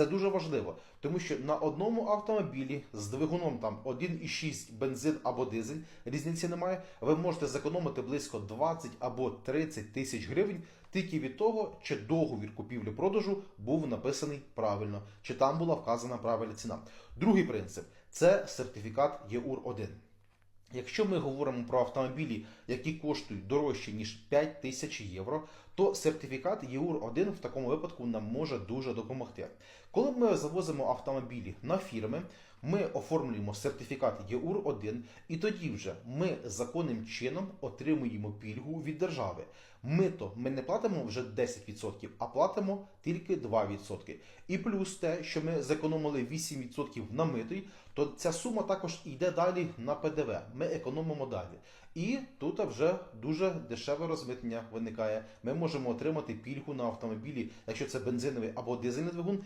Це дуже важливо, тому що на одному автомобілі з двигуном там 1,6 бензин або дизель, різниці немає. Ви можете зекономити близько 20 або 30 тисяч гривень тільки від того, чи договір купівлі-продажу був написаний правильно, чи там була вказана правильна ціна. Другий принцип це сертифікат ЄУР 1 Якщо ми говоримо про автомобілі, які коштують дорожче ніж 5 тисяч євро, то сертифікат ЄУР-1 в такому випадку нам може дуже допомогти. Коли ми завозимо автомобілі на фірми, ми оформлюємо сертифікат ЄУР-1, і тоді вже ми законним чином отримуємо пільгу від держави. Мито ми не платимо вже 10%, а платимо тільки 2%. І плюс те, що ми зекономили 8% на митий, то ця сума також йде далі на ПДВ. Ми економимо далі. І тут вже дуже дешеве розмитнення виникає. Ми можемо отримати пільгу на автомобілі, якщо це бензиновий або дизельний двигун,